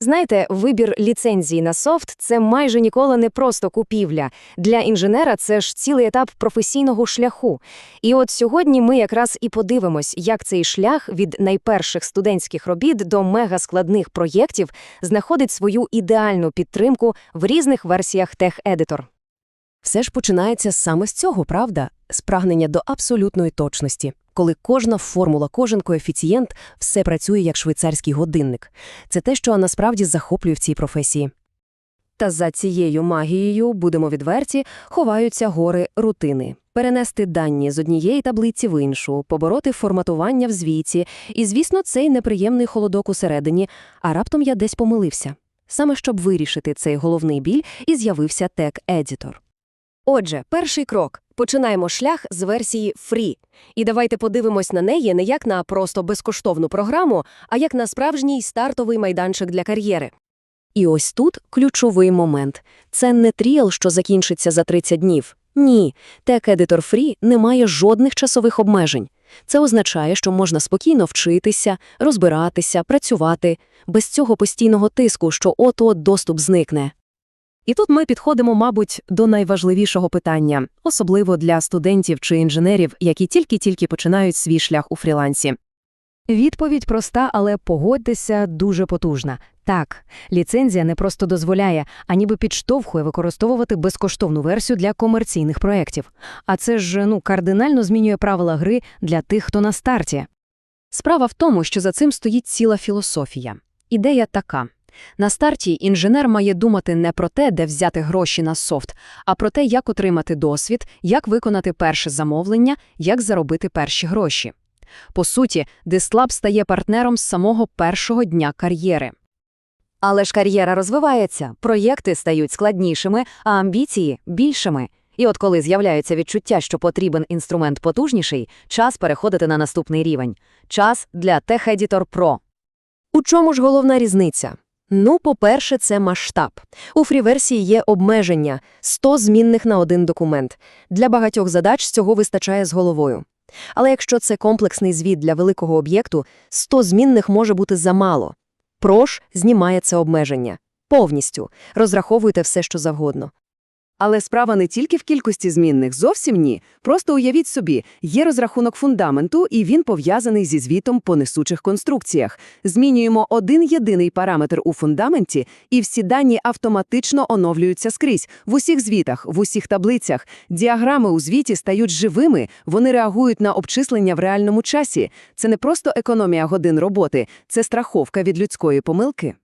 Знаєте, вибір ліцензії на софт це майже ніколи не просто купівля. Для інженера це ж цілий етап професійного шляху. І от сьогодні ми якраз і подивимось, як цей шлях від найперших студентських робіт до мегаскладних проєктів знаходить свою ідеальну підтримку в різних версіях TechEditor. Все ж починається саме з цього, правда? З прагнення до абсолютної точності, коли кожна формула, кожен коефіцієнт все працює як швейцарський годинник. Це те, що насправді захоплює в цій професії. Та за цією магією, будемо відверті, ховаються гори рутини. Перенести дані з однієї таблиці в іншу, побороти форматування в звіті, і, звісно, цей неприємний холодок усередині, а раптом я десь помилився. Саме щоб вирішити цей головний біль, і з'явився Tech-Editor. Отже, перший крок. Починаємо шлях з версії Free. І давайте подивимось на неї не як на просто безкоштовну програму, а як на справжній стартовий майданчик для кар'єри. І ось тут ключовий момент. Це не тріал, що закінчиться за 30 днів. Ні, Tech Editor Free не має жодних часових обмежень. Це означає, що можна спокійно вчитися, розбиратися, працювати, без цього постійного тиску, що от-от доступ зникне. І тут ми підходимо, мабуть, до найважливішого питання, особливо для студентів чи інженерів, які тільки-тільки починають свій шлях у фрілансі. Відповідь проста, але погодьтеся, дуже потужна. Так, ліцензія не просто дозволяє, а ніби підштовхує використовувати безкоштовну версію для комерційних проєктів. А це ж ну кардинально змінює правила гри для тих, хто на старті. Справа в тому, що за цим стоїть ціла філософія. Ідея така. На старті інженер має думати не про те, де взяти гроші на софт, а про те, як отримати досвід, як виконати перше замовлення, як заробити перші гроші. По суті, Дислаб стає партнером з самого першого дня кар'єри. Але ж кар'єра розвивається, проєкти стають складнішими, а амбіції більшими. І от коли з'являється відчуття, що потрібен інструмент потужніший, час переходити на наступний рівень. Час для TechEditor Pro. У чому ж головна різниця? Ну, по-перше, це масштаб. У фрі-версії є обмеження – 100 змінних на один документ. Для багатьох задач цього вистачає з головою. Але якщо це комплексний звіт для великого об'єкту, 100 змінних може бути замало. Прош знімає це обмеження. Повністю. Розраховуйте все, що завгодно. Але справа не тільки в кількості змінних, зовсім ні. Просто уявіть собі, є розрахунок фундаменту, і він пов'язаний зі звітом по несучих конструкціях. Змінюємо один єдиний параметр у фундаменті, і всі дані автоматично оновлюються скрізь, в усіх звітах, в усіх таблицях. Діаграми у звіті стають живими, вони реагують на обчислення в реальному часі. Це не просто економія годин роботи, це страховка від людської помилки.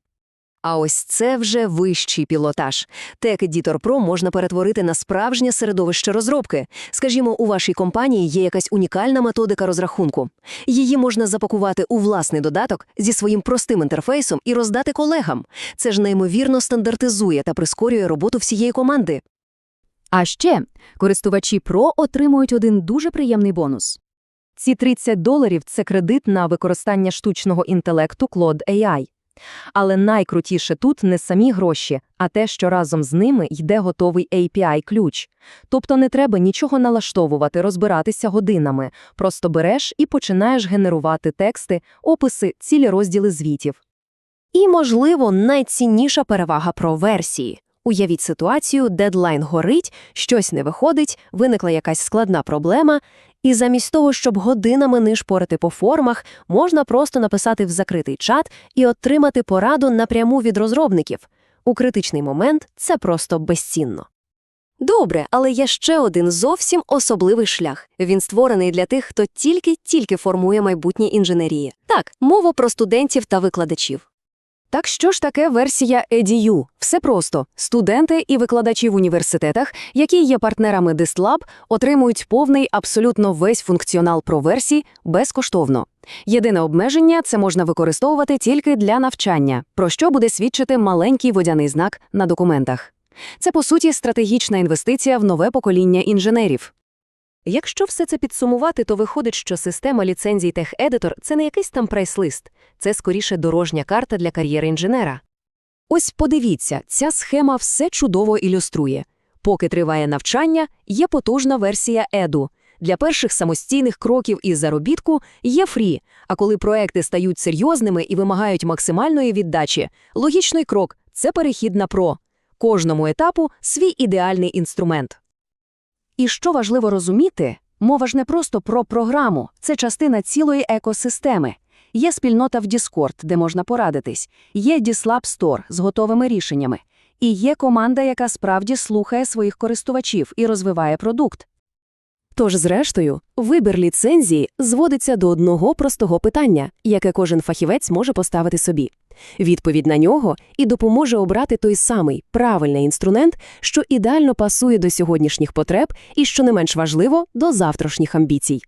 А ось це вже вищий пілотаж. Tech-Editor Pro можна перетворити на справжнє середовище розробки. Скажімо, у вашій компанії є якась унікальна методика розрахунку. Її можна запакувати у власний додаток зі своїм простим інтерфейсом і роздати колегам. Це ж неймовірно стандартизує та прискорює роботу всієї команди. А ще користувачі Pro отримують один дуже приємний бонус. Ці 30 доларів – це кредит на використання штучного інтелекту Claude AI. Але найкрутіше тут не самі гроші, а те, що разом з ними йде готовий API-ключ. Тобто не треба нічого налаштовувати, розбиратися годинами, просто береш і починаєш генерувати тексти, описи, цілі розділи звітів. І, можливо, найцінніша перевага про версії. Уявіть ситуацію, дедлайн горить, щось не виходить, виникла якась складна проблема, і замість того, щоб годинами нишпорити по формах, можна просто написати в закритий чат і отримати пораду напряму від розробників. У критичний момент це просто безцінно. Добре, але є ще один зовсім особливий шлях. Він створений для тих, хто тільки-тільки формує майбутнє інженерії. Так, мова про студентів та викладачів. Так що ж таке версія EDU? Все просто. Студенти і викладачі в університетах, які є партнерами DistLab, отримують повний абсолютно весь функціонал про версії безкоштовно. Єдине обмеження – це можна використовувати тільки для навчання, про що буде свідчити маленький водяний знак на документах. Це, по суті, стратегічна інвестиція в нове покоління інженерів. Якщо все це підсумувати, то виходить, що система ліцензій TechEditor – це не якийсь там прайс-лист, це скоріше дорожня карта для кар'єри інженера. Ось подивіться, ця схема все чудово ілюструє. Поки триває навчання, є потужна версія EDU. Для перших самостійних кроків із заробітку є фрі, а коли проекти стають серйозними і вимагають максимальної віддачі, логічний крок – це перехід на про. Кожному етапу свій ідеальний інструмент. І що важливо розуміти, мова ж не просто про програму, це частина цілої екосистеми. Є спільнота в Discord, де можна порадитись, є Dислab Store з готовими рішеннями, і є команда, яка справді слухає своїх користувачів і розвиває продукт. Тож, зрештою, вибір ліцензії зводиться до одного простого питання, яке кожен фахівець може поставити собі. Відповідь на нього і допоможе обрати той самий правильний інструмент, що ідеально пасує до сьогоднішніх потреб і, що не менш важливо, до завтрашніх амбіцій.